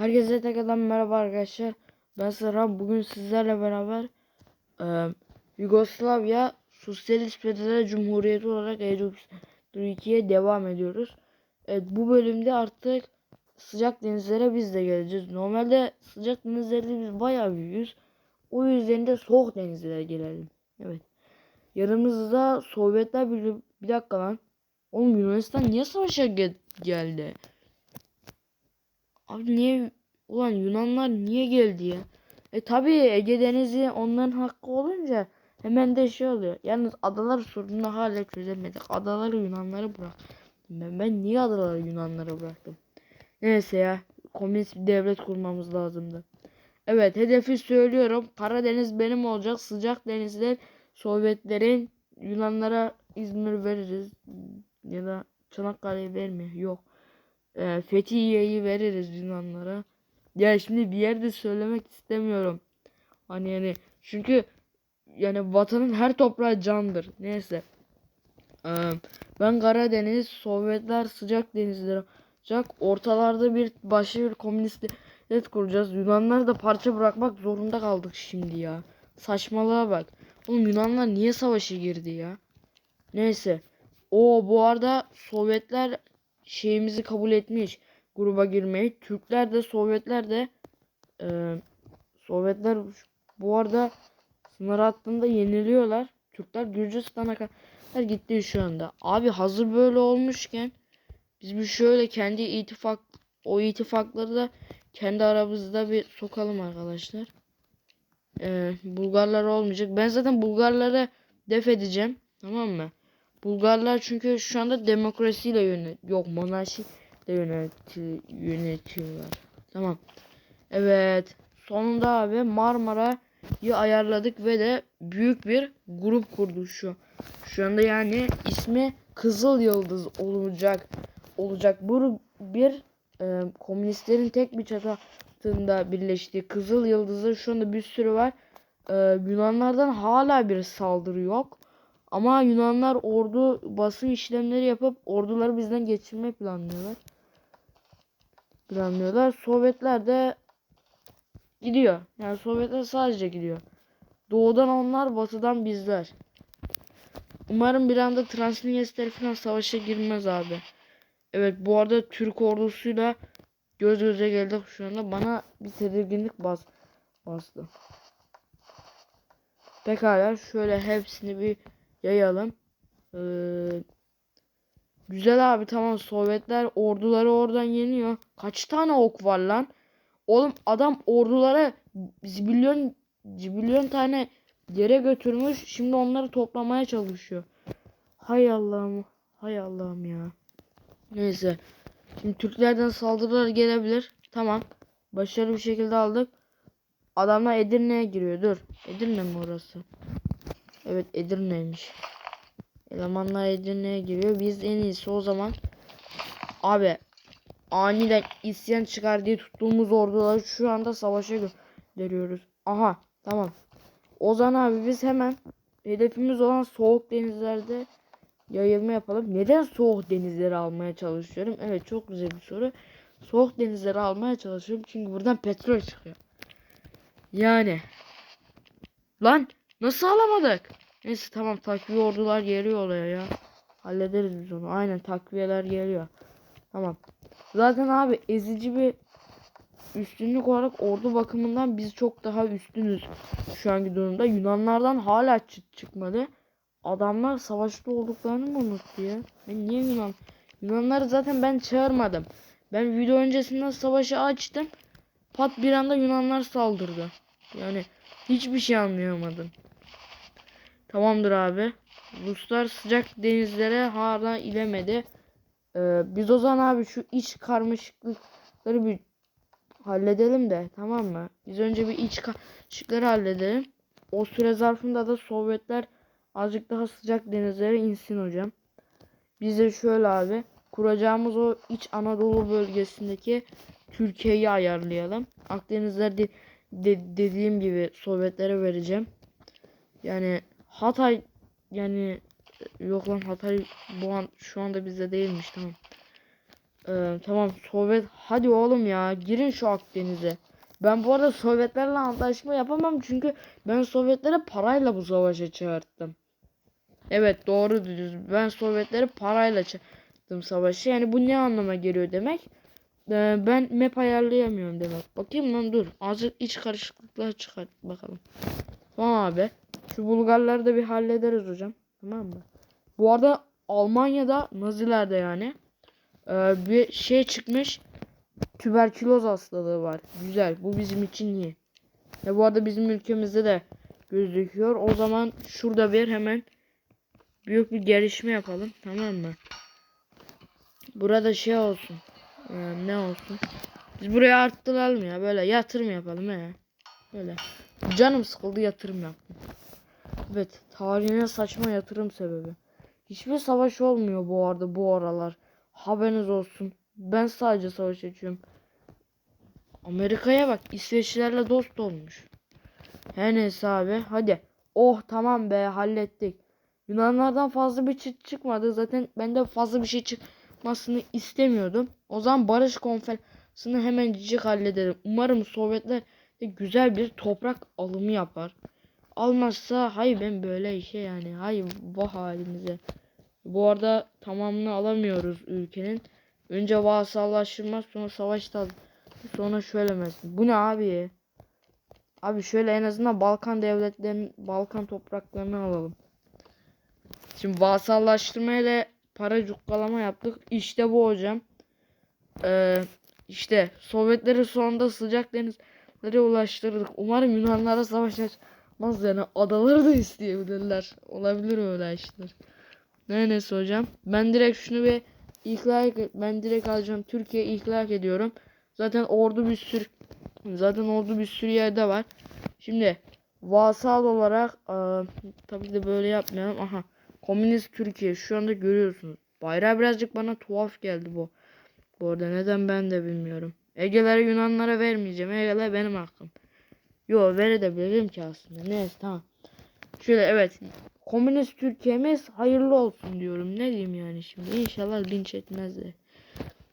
Herkese tekrardan merhaba arkadaşlar. Ben Serhan. Bugün sizlerle beraber e, Yugoslavya Sosyalist Federal Cumhuriyeti olarak Türkiye'ye devam ediyoruz. Evet, bu bölümde artık sıcak denizlere biz de geleceğiz. Normalde sıcak denizlerde biz bayağı büyüğüz. O yüzden de soğuk denizlere gelelim. Evet. Yanımızda Sovyetler Birliği... Bir dakika lan. Oğlum Yunanistan niye savaşa ge- geldi? Abi niye ulan Yunanlar niye geldi ya? E tabi Ege Denizi onların hakkı olunca hemen de şey oluyor. Yalnız adalar sorununu hala çözemedik. Adaları Yunanlara bırak. Ben, ben niye adaları Yunanlara bıraktım? Neyse ya. Komünist bir devlet kurmamız lazımdı. Evet hedefi söylüyorum. Karadeniz benim olacak. Sıcak denizler Sovyetlerin Yunanlara İzmir veririz. Ya da Çanakkale'yi vermiyor. Yok e, Fethiye'yi veririz Yunanlara. Ya şimdi bir yerde söylemek istemiyorum. Hani yani çünkü yani vatanın her toprağı candır. Neyse. Ee, ben Karadeniz, Sovyetler sıcak denizleri olacak. Ortalarda bir başka bir komünist devlet kuracağız. Yunanlar da parça bırakmak zorunda kaldık şimdi ya. Saçmalığa bak. Oğlum Yunanlar niye savaşa girdi ya? Neyse. O bu arada Sovyetler şeyimizi kabul etmiş gruba girmeyi. Türkler de Sovyetler de e, Sovyetler bu arada sınır hattında yeniliyorlar. Türkler Gürcistan'a kadar gitti şu anda. Abi hazır böyle olmuşken biz bir şöyle kendi ittifak o ittifakları da kendi aramızda bir sokalım arkadaşlar. Ee, Bulgarlar olmayacak. Ben zaten Bulgarları def edeceğim. Tamam mı? Bulgarlar çünkü şu anda demokrasiyle yönet yok monarşi de yöneti yönetiyorlar. Tamam. Evet. Sonunda abi Marmara'yı ayarladık ve de büyük bir grup kurduk şu. Şu anda yani ismi Kızıl Yıldız olacak. Olacak. Bu bir e, komünistlerin tek bir çatı altında birleştiği Kızıl Yıldız'ı şu anda bir sürü var. E, Yunanlardan hala bir saldırı yok. Ama Yunanlar ordu basın işlemleri yapıp orduları bizden geçirmeyi planlıyorlar. Planlıyorlar. Sovyetler de gidiyor. Yani Sovyetler sadece gidiyor. Doğudan onlar, batıdan bizler. Umarım bir anda Transnistria falan savaşa girmez abi. Evet bu arada Türk ordusuyla göz göze geldik şu anda. Bana bir tedirginlik bas bastı. Pekala şöyle hepsini bir yayalım. Ee, güzel abi tamam Sovyetler orduları oradan yeniyor. Kaç tane ok var lan? Oğlum adam ordulara zibilyon zibilyon tane yere götürmüş. Şimdi onları toplamaya çalışıyor. Hay Allah'ım. Hay Allah'ım ya. Neyse. Şimdi Türklerden saldırılar gelebilir. Tamam. Başarılı bir şekilde aldık. Adamlar Edirne'ye giriyor. Dur. Edirne mi orası? Evet Edirne'ymiş. Elemanlar Edirne'ye giriyor. Biz en iyisi o zaman abi aniden isyan çıkar diye tuttuğumuz orduları şu anda savaşa gönderiyoruz. Aha tamam. O zaman abi biz hemen hedefimiz olan soğuk denizlerde yayılma yapalım. Neden soğuk denizleri almaya çalışıyorum? Evet çok güzel bir soru. Soğuk denizleri almaya çalışıyorum çünkü buradan petrol çıkıyor. Yani lan Nasıl alamadık? Neyse tamam takviye ordular geliyor olaya ya. Hallederiz biz onu. Aynen takviyeler geliyor. Tamam. Zaten abi ezici bir üstünlük olarak ordu bakımından biz çok daha üstünüz şu anki durumda. Yunanlardan hala çıt çıkmadı. Adamlar savaşta olduklarını mı unuttu ya? Ben niye Yunan? Yunanları zaten ben çağırmadım. Ben video öncesinden savaşı açtım. Pat bir anda Yunanlar saldırdı. Yani hiçbir şey anlayamadım. Tamamdır abi. Ruslar sıcak denizlere hala ilemedi. Ee, biz o zaman abi şu iç karmaşıklıkları bir halledelim de tamam mı? Biz önce bir iç karmaşıkları halledelim. O süre zarfında da Sovyetler azıcık daha sıcak denizlere insin hocam. Biz de şöyle abi kuracağımız o iç Anadolu bölgesindeki Türkiye'yi ayarlayalım. Akdenizler de, de, dediğim gibi Sovyetlere vereceğim. Yani Hatay yani yok lan Hatay bu an şu anda bizde değilmiş tamam. Ee, tamam Sovyet hadi oğlum ya girin şu Akdeniz'e. Ben bu arada Sovyetlerle antlaşma yapamam çünkü ben Sovyetlere parayla bu savaşa çağırttım. Evet doğru düz. Ben Sovyetleri parayla çağırttım savaşı. Yani bu ne anlama geliyor demek? Ee, ben map ayarlayamıyorum demek. Bakayım lan dur. Azıcık iç karışıklıklar çıkart bakalım. Tamam abi. Şu Bulgarları da bir hallederiz hocam. Tamam mı? Bu arada Almanya'da Nazilerde yani ee, bir şey çıkmış. Tüberküloz hastalığı var. Güzel. Bu bizim için iyi. Ya bu arada bizim ülkemizde de gözüküyor. O zaman şurada bir hemen büyük bir gelişme yapalım. Tamam mı? Burada şey olsun. Ee, ne olsun? Biz buraya arttıralım ya. Böyle yatırım yapalım he. Böyle. Canım sıkıldı yatırım yaptım. Evet. Tarihine saçma yatırım sebebi. Hiçbir savaş olmuyor bu arada bu aralar. Haberiniz olsun. Ben sadece savaş açıyorum. Amerika'ya bak. İsveçlilerle dost olmuş. Her neyse abi. Hadi. Oh tamam be hallettik. Yunanlardan fazla bir çıt çıkmadı. Zaten ben de fazla bir şey çıkmasını istemiyordum. O zaman barış konferansını hemencik halledelim. Umarım Sovyetler de güzel bir toprak alımı yapar. Almazsa hay ben böyle işe yani hay bu halimize. Bu arada tamamını alamıyoruz ülkenin. Önce vasallaştırma sonra savaşta sonra şöyle mesela. Bu ne abi? Abi şöyle en azından Balkan devletlerinin Balkan topraklarını alalım. Şimdi vasallaştırmayla para cukkalama yaptık. İşte bu hocam. Ee, işte Sovyetleri sonunda sıcak denizlere ulaştırdık. Umarım Yunanlara savaş açmaz yani adaları da isteyebilirler. Olabilir öyle işler. Ne neyse hocam. Ben direkt şunu bir ihlak ben direkt alacağım. Türkiye ihlak ediyorum. Zaten ordu bir sürü zaten ordu bir sürü yerde var. Şimdi vasal olarak aa, tabii de böyle yapmayalım. Aha. Komünist Türkiye şu anda görüyorsunuz. Bayrağı birazcık bana tuhaf geldi bu. Bu arada neden ben de bilmiyorum. Ege'leri Yunanlara vermeyeceğim. Ege'ler benim hakkım. Yo verebilirim ki aslında. Neyse tamam. Şöyle evet. Komünist Türkiye'miz hayırlı olsun diyorum. Ne diyeyim yani şimdi. İnşallah linç etmezler.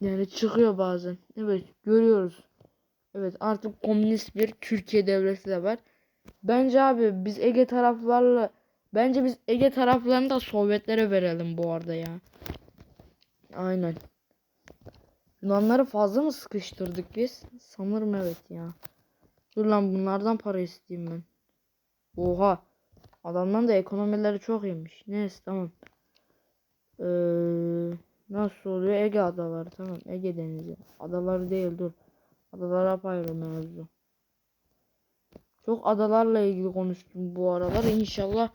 Yani çıkıyor bazen. Evet görüyoruz. Evet artık komünist bir Türkiye devleti de var. Bence abi biz Ege taraflarla bence biz Ege taraflarını da Sovyetlere verelim bu arada ya. Aynen. Yunanları fazla mı sıkıştırdık biz? Sanırım evet ya. Dur lan bunlardan para isteyeyim ben. Oha. Adamdan da ekonomileri çok iyiymiş. Neyse tamam. Ee, nasıl oluyor? Ege adaları. Tamam Ege denizi. Adaları değil dur. Adalara apayrı mevzu. Çok adalarla ilgili konuştum bu aralar. İnşallah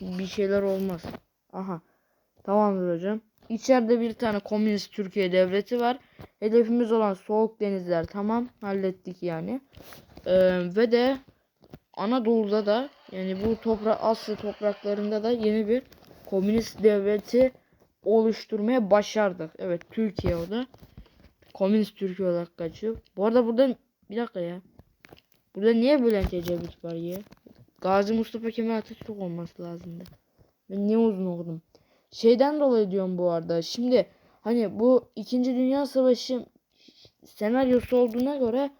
bir şeyler olmaz. Aha. Tamamdır hocam. İçeride bir tane komünist Türkiye devleti var. Hedefimiz olan soğuk denizler tamam hallettik yani. Ee, ve de Anadolu'da da yani bu toprak Asya topraklarında da yeni bir komünist devleti oluşturmaya başardık. Evet Türkiye o da. Komünist Türkiye olarak kaçıyor. Bu arada burada bir dakika ya. Burada niye böyle tecavüz var ya? Gazi Mustafa Kemal Atatürk olması lazımdı. Ben niye uzun okudum? Şeyden dolayı diyorum bu arada. Şimdi hani bu 2. Dünya Savaşı senaryosu olduğuna göre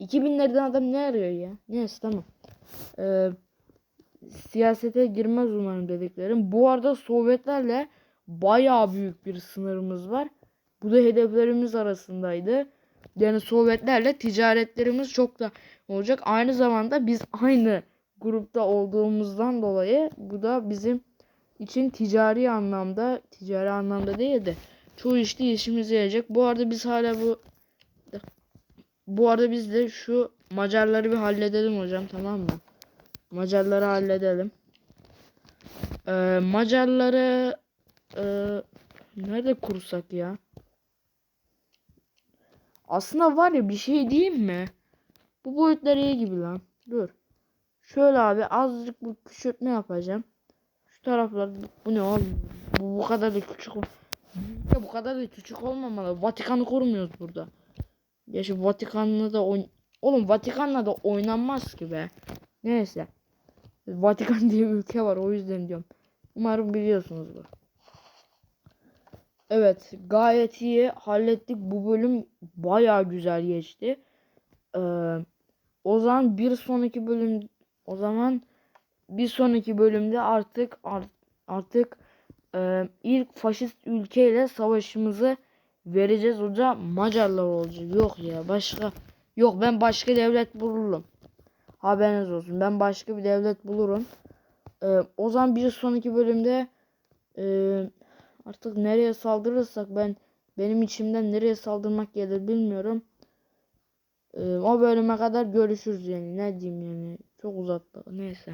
2000'lerden adam ne arıyor ya? Neyse tamam. Ee, siyasete girmez umarım dediklerim. Bu arada Sovyetlerle bayağı büyük bir sınırımız var. Bu da hedeflerimiz arasındaydı. Yani Sovyetlerle ticaretlerimiz çok da olacak. Aynı zamanda biz aynı grupta olduğumuzdan dolayı bu da bizim için ticari anlamda ticari anlamda değil de çoğu işte işimize yarayacak. Bu arada biz hala bu bu arada biz de şu Macarları bir halledelim hocam tamam mı? Macarları halledelim. Ee, Macarları e, nerede kursak ya? Aslında var ya bir şey diyeyim mi? Bu boyutlar iyi gibi lan. Dur. Şöyle abi azıcık bu küçültme yapacağım. Şu taraflar bu ne oğlum? Bu bu kadar da küçük. Ya bu kadar da küçük olmamalı. Vatikan'ı kurmuyoruz burada. Ya şu Vatikan'la da oyn Oğlum Vatikan'la da oynanmaz ki be. Neyse. Vatikan diye bir ülke var o yüzden diyorum. Umarım biliyorsunuzdur. Evet, gayet iyi hallettik. Bu bölüm baya güzel geçti. Ee, o zaman bir sonraki bölüm o zaman bir sonraki bölümde artık art- artık e, ilk faşist ülkeyle savaşımızı vereceğiz hoca. Macarlar olacak. Yok ya başka yok ben başka devlet bulurum. Haberiniz olsun. Ben başka bir devlet bulurum. Ee, o zaman bir sonraki bölümde e, artık nereye saldırırsak ben benim içimden nereye saldırmak gelir bilmiyorum. Ee, o bölüme kadar görüşürüz yani. Ne diyeyim yani. Çok uzattı. Neyse.